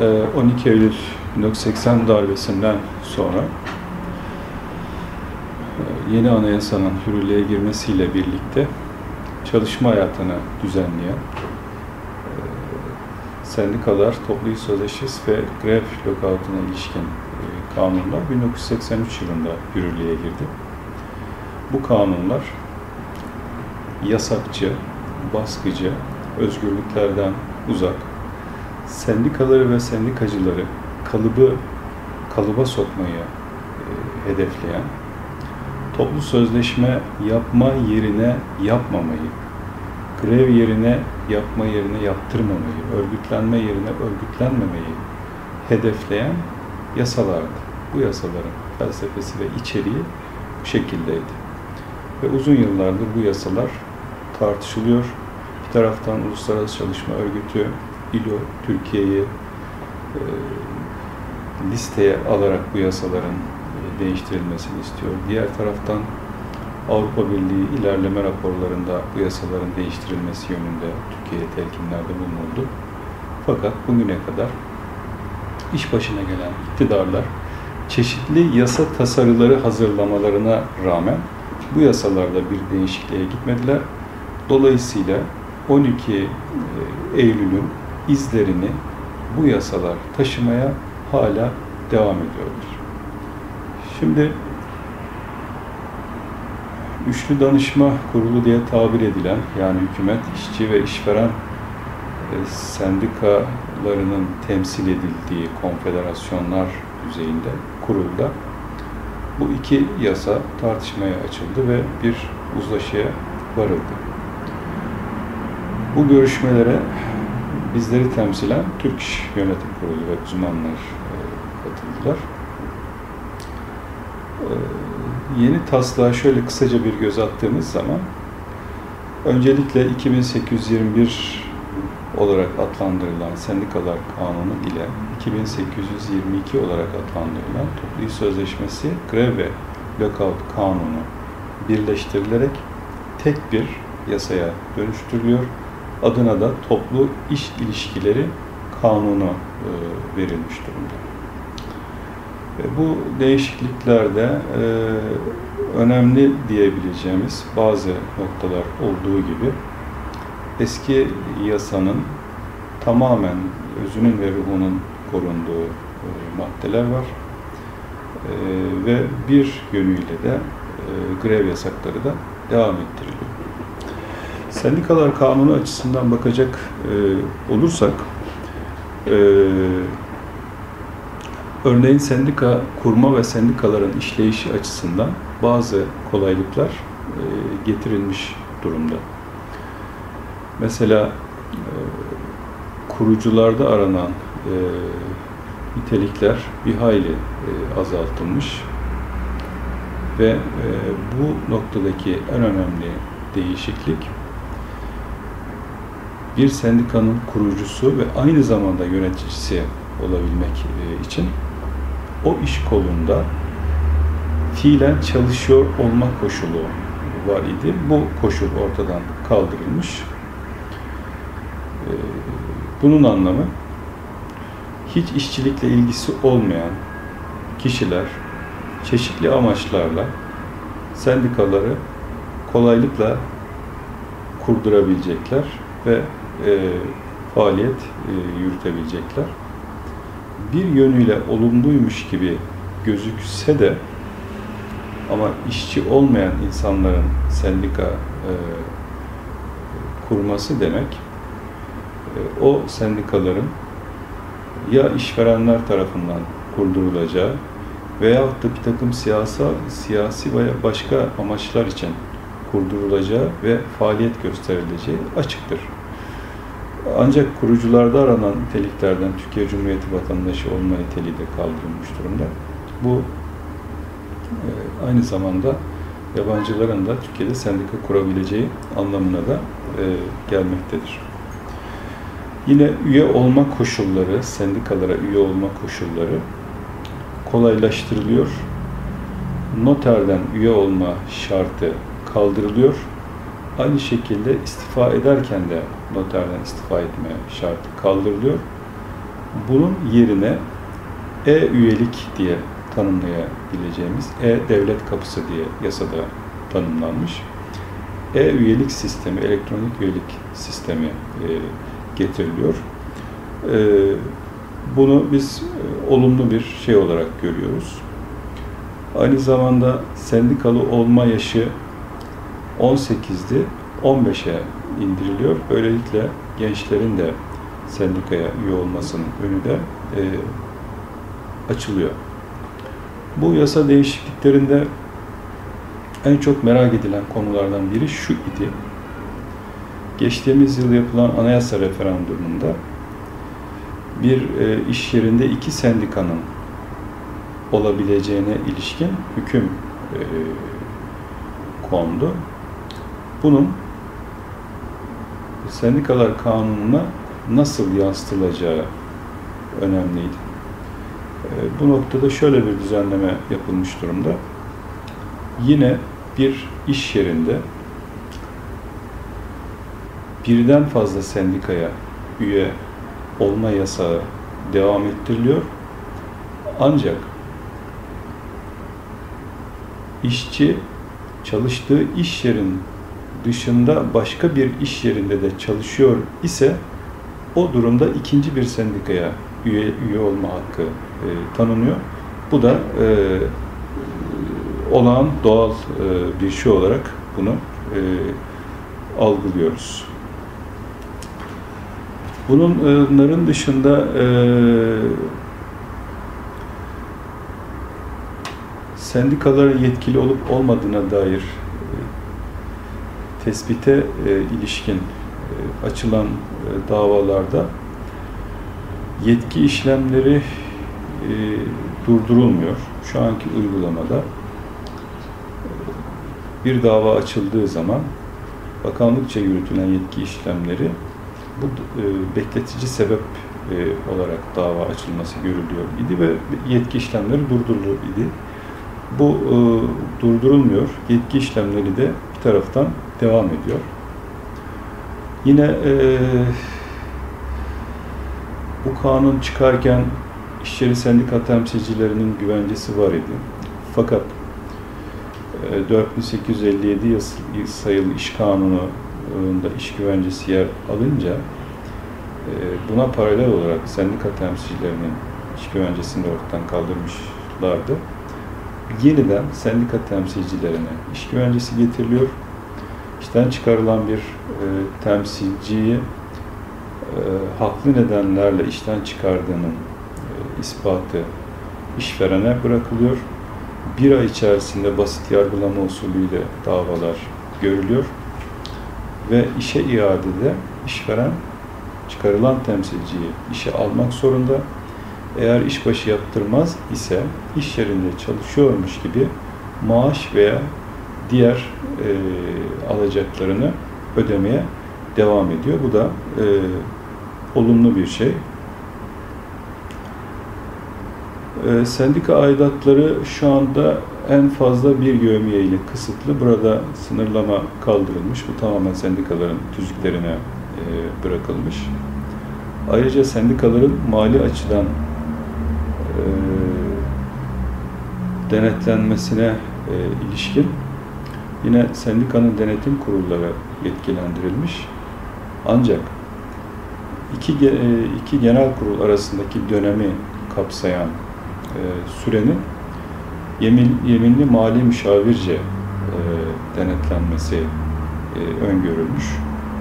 12 Ee, Eylül 1980 darbesinden sonra e, yeni anayasanın yürürlüğe girmesiyle birlikte çalışma hayatını düzenleyen e, sendikalar, toplu iş sözleşmesi ve grev lokautuna ilişkin e, kanunlar 1983 yılında yürürlüğe girdi. Bu kanunlar yasakçı, baskıcı, özgürlüklerden uzak, sendikaları ve sendikacıları kalıbı kalıba sokmayı e, hedefleyen, toplu sözleşme yapma yerine yapmamayı, grev yerine yapma yerine yaptırmamayı, örgütlenme yerine örgütlenmemeyi hedefleyen yasalardı. Bu yasaların felsefesi ve içeriği bu şekildeydi. Ve uzun yıllardır bu yasalar tartışılıyor. Bir taraftan Uluslararası Çalışma Örgütü, İLO, Türkiye'yi e, listeye alarak bu yasaların e, değiştirilmesini istiyor. Diğer taraftan Avrupa Birliği ilerleme raporlarında bu yasaların değiştirilmesi yönünde Türkiye'ye telkinlerde bulunuldu. Fakat bugüne kadar iş başına gelen iktidarlar çeşitli yasa tasarıları hazırlamalarına rağmen bu yasalarda bir değişikliğe gitmediler. Dolayısıyla 12 Eylül'ün izlerini bu yasalar taşımaya hala devam ediyorlar. Şimdi Üçlü Danışma Kurulu diye tabir edilen yani hükümet, işçi ve işveren e, sendikalarının temsil edildiği konfederasyonlar düzeyinde kurulda bu iki yasa tartışmaya açıldı ve bir uzlaşıya varıldı. Bu görüşmelere bizleri temsilen Türk Yönetim Kurulu ve uzmanlar e, katıldılar. E, yeni taslağa şöyle kısaca bir göz attığımız zaman öncelikle 2821 olarak adlandırılan Sendikalar Kanunu ile 2822 olarak adlandırılan Toplu Sözleşmesi Grev ve Lockout Kanunu birleştirilerek tek bir yasaya dönüştürülüyor. Adına da Toplu İş İlişkileri Kanunu e, verilmiş durumda. E, bu değişikliklerde e, önemli diyebileceğimiz bazı noktalar olduğu gibi eski yasanın tamamen özünün ve ruhunun korunduğu e, maddeler var. E, ve bir yönüyle de grev yasakları da devam ettiriliyor. Sendikalar kanunu açısından bakacak e, olursak, e, örneğin sendika kurma ve sendikaların işleyişi açısından bazı kolaylıklar e, getirilmiş durumda. Mesela e, kurucularda aranan e, nitelikler bir hayli e, azaltılmış ve e, bu noktadaki en önemli değişiklik bir sendikanın kurucusu ve aynı zamanda yöneticisi olabilmek e, için o iş kolunda fiilen çalışıyor olma koşulu var idi. Bu koşul ortadan kaldırılmış. E, bunun anlamı hiç işçilikle ilgisi olmayan kişiler çeşitli amaçlarla sendikaları kolaylıkla kurdurabilecekler ve e, faaliyet e, yürütebilecekler. Bir yönüyle olumluymuş gibi gözükse de ama işçi olmayan insanların sendika e, kurması demek e, o sendikaların ya işverenler tarafından kurdurulacağı veyahut da bir takım siyasal, siyasi veya başka amaçlar için kurdurulacağı ve faaliyet gösterileceği açıktır. Ancak kurucularda aranan niteliklerden Türkiye Cumhuriyeti vatandaşı olma niteliği de kaldırılmış durumda. Bu e, aynı zamanda yabancıların da Türkiye'de sendika kurabileceği anlamına da e, gelmektedir. Yine üye olma koşulları, sendikalara üye olma koşulları kolaylaştırılıyor. Noterden üye olma şartı kaldırılıyor. Aynı şekilde istifa ederken de noterden istifa etme şartı kaldırılıyor. Bunun yerine e-üyelik diye tanımlayabileceğimiz e-devlet kapısı diye yasada tanımlanmış. E-üyelik sistemi, elektronik üyelik sistemi e, getiriliyor. E, bunu biz e, olumlu bir şey olarak görüyoruz. Aynı zamanda sendikalı olma yaşı 18'di, 15'e indiriliyor. Böylelikle gençlerin de sendikaya üye olmasının önü de e, açılıyor. Bu yasa değişikliklerinde en çok merak edilen konulardan biri şu idi. Geçtiğimiz yıl yapılan anayasa referandumunda bir e, iş yerinde iki sendikanın olabileceğine ilişkin hüküm e, kondu. Bunun sendikalar kanununa nasıl yansıtılacağı önemliydi. E, bu noktada şöyle bir düzenleme yapılmış durumda. Yine bir iş yerinde birden fazla sendikaya üye olma yasağı devam ettiriliyor. Ancak işçi çalıştığı iş yerin dışında başka bir iş yerinde de çalışıyor ise o durumda ikinci bir sendikaya üye, üye olma hakkı e, tanınıyor. Bu da e, olağan doğal e, bir şey olarak bunu e, algılıyoruz. Bunların dışında e, sendikaların yetkili olup olmadığına dair tespite e, ilişkin e, açılan e, davalarda yetki işlemleri e, durdurulmuyor. Şu anki uygulamada bir dava açıldığı zaman bakanlıkça yürütülen yetki işlemleri bu e, bekletici sebep e, olarak dava açılması görülüyor idi ve yetki işlemleri durdurulur idi. Bu e, durdurulmuyor. Yetki işlemleri de bir taraftan devam ediyor. Yine e, bu kanun çıkarken işçi sendika temsilcilerinin güvencesi var idi. Fakat 4857 e, sayılı iş kanununda iş güvencesi yer alınca e, buna paralel olarak sendika temsilcilerinin iş güvencesini ortadan kaldırmışlardı. Yeniden sendika temsilcilerine iş güvencesi getiriliyor. İşten çıkarılan bir e, temsilciyi haklı nedenlerle işten çıkardığının ispatı işverene bırakılıyor bir ay içerisinde basit yargılama usulüyle davalar görülüyor ve işe iadede işveren çıkarılan temsilciyi işe almak zorunda. Eğer işbaşı yaptırmaz ise iş yerinde çalışıyormuş gibi maaş veya diğer e, alacaklarını ödemeye devam ediyor. Bu da e, olumlu bir şey. E, sendika aidatları şu anda en fazla bir yövmiye ile kısıtlı. Burada sınırlama kaldırılmış. Bu tamamen sendikaların tüzüklerine e, bırakılmış. Ayrıca sendikaların mali açıdan e, denetlenmesine e, ilişkin yine sendikanın denetim kurulları yetkilendirilmiş. Ancak iki, e, iki genel kurul arasındaki dönemi kapsayan e, sürenin yemin, yeminli mali müşavirce e, denetlenmesi e, öngörülmüş.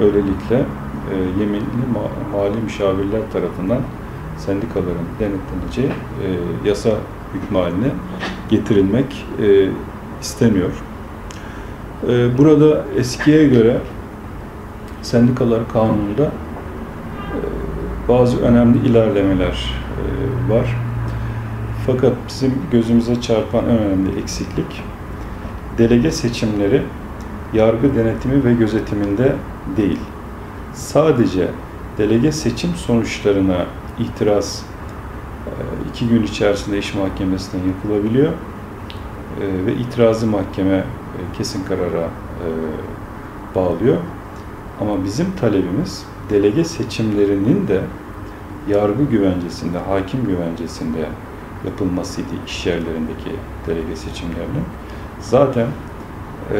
Böylelikle e, yeminli ma mali müşavirler tarafından sendikaların denetleneceği e, yasa hükmü haline getirilmek e, isteniyor. E, burada eskiye göre sendikalar kanununda e, bazı önemli ilerlemeler e, var. Fakat bizim gözümüze çarpan en önemli eksiklik delege seçimleri yargı denetimi ve gözetiminde değil. Sadece delege seçim sonuçlarına itiraz e, iki gün içerisinde iş mahkemesinden yapılabiliyor ve itirazı mahkeme kesin karara bağlıyor. Ama bizim talebimiz delege seçimlerinin de yargı güvencesinde, hakim güvencesinde yapılmasıydı iş yerlerindeki delege seçimlerinin. Zaten e,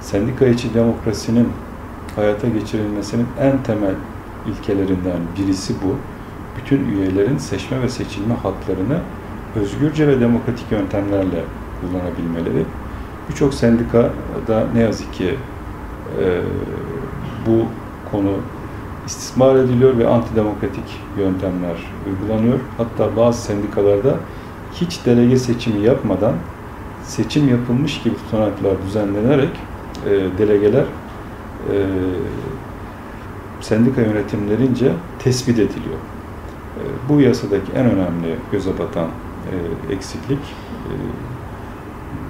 sendika içi demokrasinin hayata geçirilmesinin en temel ilkelerinden birisi bu. Bütün üyelerin seçme ve seçilme haklarını özgürce ve demokratik yöntemlerle kullanabilmeleri. Birçok sendikada ne yazık ki e, bu konu istismar ediliyor ve antidemokratik yöntemler uygulanıyor. Hatta bazı sendikalarda hiç delege seçimi yapmadan seçim yapılmış gibi tutanaklar düzenlenerek e, delegeler e, sendika yönetimlerince tespit ediliyor. E, bu yasadaki en önemli göze batan e, eksiklik e,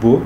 bu.